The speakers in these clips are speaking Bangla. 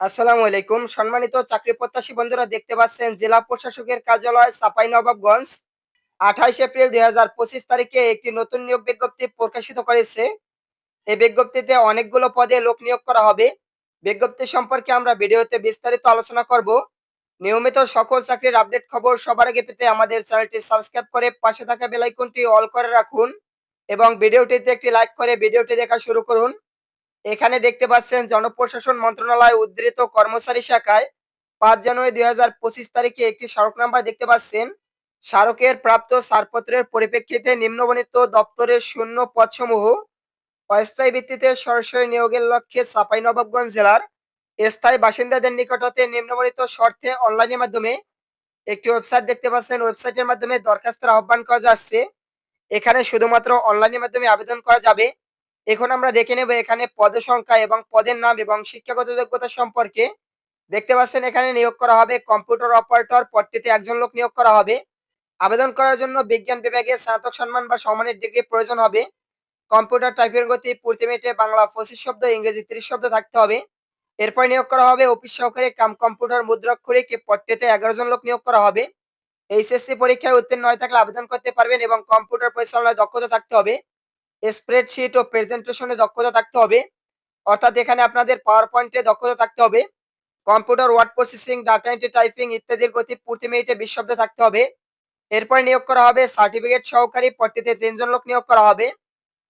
আসসালামু আলাইকুম। সম্মানিত চাকরি প্রত্যাশী বন্ধুরা, দেখতে পাচ্ছেন জেলা প্রশাসকের কার্যালয় সাপাই নবাবগঞ্জ আঠাইশ এপ্রিল দুই হাজার পঁচিশ তারিখে একটি নতুন নিয়োগ বিজ্ঞপ্তি প্রকাশিত করেছে। এই বিজ্ঞপ্তিতে অনেকগুলো পদে লোক নিয়োগ করা হবে। বিজ্ঞপ্তি সম্পর্কে আমরা ভিডিওতে বিস্তারিত আলোচনা করব। নিয়মিত সকল চাকরির আপডেট খবর সবার আগে পেতে আমাদের চ্যানেলটি সাবস্ক্রাইব করে পাশে থাকা বেলাইকনটি অল করে রাখুন এবং ভিডিওটিতে একটি লাইক করে ভিডিওটি দেখা শুরু করুন। এখানে দেখতে পাচ্ছেন জনপ্রশাসন মন্ত্রণালয় উদ্ধৃত কর্মচারী শাখায় পাঁচ জানুয়ারি দুই হাজার পঁচিশ তারিখে একটি স্মারক নাম্বার দেখতে পাচ্ছেন। স্মারকের প্রাপ্ত ছাড়পত্রের পরিপ্রেক্ষিতে নিম্নবর্ণিত দপ্তরের শূন্য পদসমূহ অস্থায়ী ভিত্তিতে সরাসরি নিয়োগের লক্ষ্যে চাঁপাইনবাবগঞ্জ জেলার স্থায়ী বাসিন্দাদের নিকট হতে নিম্নবর্ণিত শর্তে অনলাইনের মাধ্যমে একটি ওয়েবসাইট দেখতে পাচ্ছেন। ওয়েবসাইটের মাধ্যমে দরখাস্তের আহ্বান করা যাচ্ছে। এখানে শুধুমাত্র অনলাইনের মাধ্যমে আবেদন করা যাবে। এখন আমরা দেখে নেব এখানে পদের সংখ্যা এবং পদের নাম এবং শিক্ষাগত যোগ্যতা সম্পর্কে। দেখতে পাচ্ছেন এখানে নিয়োগ করা হবে কম্পিউটার অপারেটর পদটিতে একজন লোক নিয়োগ করা হবে। আবেদন করার জন্য বিজ্ঞান বিভাগে স্নাতক সম্মান বা সম্মানের ডিগ্রি প্রয়োজন হবে। কম্পিউটার টাইপের গতি, প্রতি মিনিটে বাংলা পঁচিশ শব্দ, ইংরেজি ত্রিশ শব্দ থাকতে হবে। এরপর নিয়োগ করা হবে অফিস সহকারী কাম কম্পিউটার মুদ্রাক্ষরিক পদটিতে এগারো জন লোক নিয়োগ করা হবে। এইচএসসি পরীক্ষায় উত্তীর্ণ হয়ে থাকলে আবেদন করতে পারবেন এবং কম্পিউটার পরিচালনায় দক্ষতা থাকতে হবে। স্প্রেডশিট ও প্রেজেন্টেশনে দক্ষতা থাকতে হবে। অর্থাৎ এখানে আপনাদের পাওয়ার পয়েন্টে দক্ষতা থাকতে হবে। Computer word processing data entry typing ইত্যাদির গতি প্রতি মিনিটে বিশ থাকতে হবে। এরপর নিয়োগ করা হবে সার্টিফিকেট সহকারী। পদটিতে তিনজন লোক নিয়োগ করা হবে।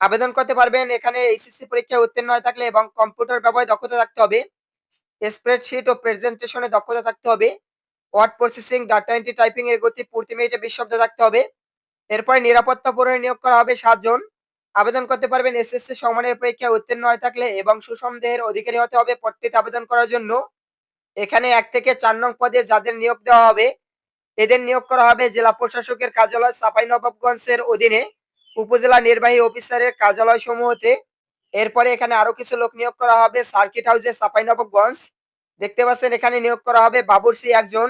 আবেদন করতে পারবেন। এখানে এইচএসসি পরীক্ষায় উত্তীর্ণ হয়ে থাকলে এবং কম্পিউটার ব্যবহারে দক্ষতা থাকতে হবে। স্প্রেডশিট ও প্রেজেন্টেশনে দক্ষতা থাকতে হবে। Word processing data entry typing এর গতি প্রতি মিনিটে বিশ থাকতে হবে। এরপর নিরাপত্তা পূরণে নিয়োগ করা হবে সাতজন। আবেদন করতে পারবেন এসএসসি সমানের পরীক্ষায় উত্তীর্ণ হয়ে থাকলে এবং সুসন্দেহের অধিকারী হতে হবে পদটিতে আবেদন করার জন্য। এখানে এক থেকে চার নং পদে যাদের নিয়োগ দেওয়া হবে, এদের নিয়োগ করা হবে জেলা প্রশাসকের কার্যালয় নবাবগঞ্জের অধীনে, উপজেলা নির্বাহী অফিসারের কার্যালয় সমূহতে এরপরে এখানে আরও কিছু লোক নিয়োগ করা হবে, সার্কিট হাউসে নবাবগঞ্জ দেখতে পাচ্ছেন এখানে নিয়োগ করা হবে বাবুরসি একজন।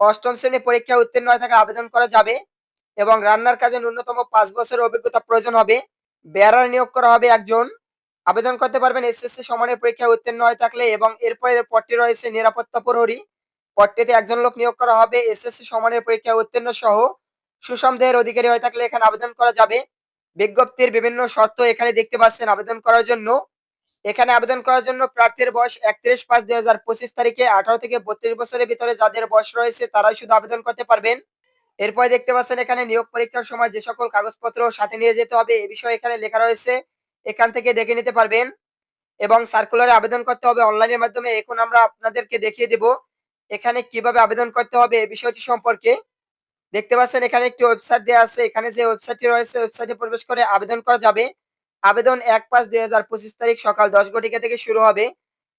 অষ্টম শ্রেণি পরীক্ষায় উত্তীর্ণ হয়ে থাকা আবেদন করা যাবে এবং রান্নার কাজে ন্যূনতম পাঁচ বছরের অভিজ্ঞতা প্রয়োজন হবে। বেয়ারার নিয়োগ করা হবে একজন। আবেদন করতে পারবেন এসএসসি সমানের পরীক্ষায় উত্তীর্ণ হয়ে থাকলে এবং এরপরে পদটি রয়েছে নিরাপত্তা প্রহরী। পদটিতে একজন লোক নিয়োগ করা হবে, এসএসসি সমানের পরীক্ষায় উত্তীর্ণ সহ সুসন্দেহের অধিকারী হয়ে থাকলে এখানে আবেদন করা যাবে। বিজ্ঞপ্তির বিভিন্ন শর্ত এখানে দেখতে পাচ্ছেন আবেদন করার জন্য। এখানে আবেদন করার জন্য প্রার্থীর বয়স একত্রিশ পাঁচ দুই হাজার পঁচিশ তারিখে আঠারো থেকে বত্রিশ বছরের ভিতরে যাদের বয়স রয়েছে তারাই শুধু আবেদন করতে পারবেন। এরপরে দেখতে পাচ্ছেন এখানে নিয়োগ পরীক্ষার সময় যে সকল কাগজপত্র সাথে নিয়ে যেতে হবে, এ বিষয়ে এখানে লেখা রয়েছে, এখান থেকে দেখে নিতে পারবেন। এবং সার্কুলারে আবেদন করতে হবে অনলাইনের মাধ্যমে, এখন আমরা আপনাদেরকে দেখিয়ে দেব এখানে কীভাবে আবেদন করতে হবে এই বিষয়টি সম্পর্কে। দেখতে পাচ্ছেন এখানে একটি ওয়েবসাইট দেওয়া আছে, এখানে যে ওয়েবসাইটটি রয়েছে ওয়েবসাইটে প্রবেশ করে আবেদন করা যাবে। আবেদন এক পাঁচ দুই হাজার পঁচিশ তারিখ সকাল দশ ঘটিকা থেকে শুরু হবে।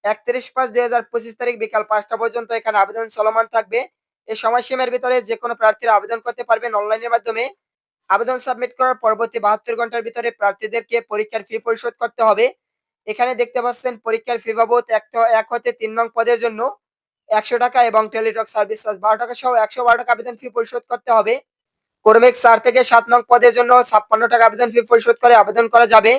একত্রিশ পাঁচ দুই পঁচিশ তারিখ বিকাল পাঁচটা পর্যন্ত এখানে আবেদন চলমান থাকবে। এই সময়সীমার ভিতরে যে কোনো প্রার্থীরা আবেদন করতে পারবেন অনলাইনের মাধ্যমে। আবেদন সাবমিট করার পরবর্তী বাহাত্তর ঘণ্টার ভিতরে প্রার্থীদেরকে পরীক্ষার ফি পরিশোধ করতে হবে। এখানে দেখতে পাচ্ছেন পরীক্ষার ফি বাবদ এক হতে তিন নং পদের জন্য একশো টাকা এবং টেলিটক সার্ভিস চার্জ বারো টাকা সহ একশো বারো টাকা আবেদন ফি পরিশোধ করতে হবে। কর্মিক চার থেকে সাত নং পদের জন্য ছাপ্পান্ন টাকা আবেদন ফি পরিশোধ করে আবেদন করা যাবে।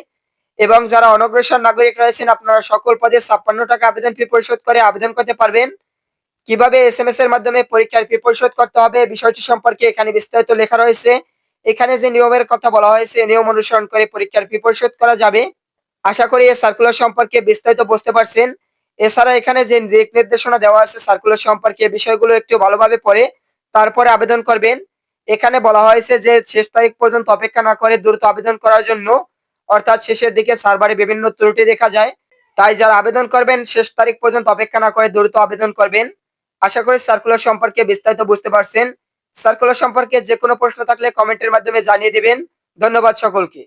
এবং যারা অনগ্রসর নাগরিক রয়েছেন, আপনারা সকল পদে ছাপ্পান্ন টাকা আবেদন ফি পরিশোধ করে আবেদন করতে পারবেন। কীভাবে এস এম এস এর মাধ্যমে পরীক্ষার ফি পরিশোধ করতে হবে, বিষয়টি সম্পর্কে এখানে বিস্তারিত লেখা রয়েছে। এখানে যে নিয়মের কথা বলা হয়েছে, নিয়ম অনুসরণ করে পরীক্ষার ফি পরিশোধ করা যাবে। আশা করি এই সার্কুলার সম্পর্কে বিস্তারিত বুঝতে পারছেন। এছাড়া এখানে যে দিক নির্দেশনা দেওয়া আছে সার্কুলার সম্পর্কে বিষয়গুলো একটু ভালোভাবে পড়ে, তারপরে আবেদন করবেন। এখানে বলা হয়েছে যে শেষ তারিখ পর্যন্ত অপেক্ষা না করে দ্রুত আবেদন করার জন্য, অর্থাৎ শেষের দিকে সার্ভারে বিভিন্ন ত্রুটি দেখা যায়। তাই যারা আবেদন করবেন, শেষ তারিখ পর্যন্ত অপেক্ষা না করে দ্রুত আবেদন করবেন। আশা করি সার্কুলার সম্পর্কে বিস্তারিত বুঝতে পারছেন। সার্কুলার সম্পর্কে যে কোনো প্রশ্ন থাকলে কমেন্টের মাধ্যমে জানিয়ে দেবেন। ধন্যবাদ সকলকে।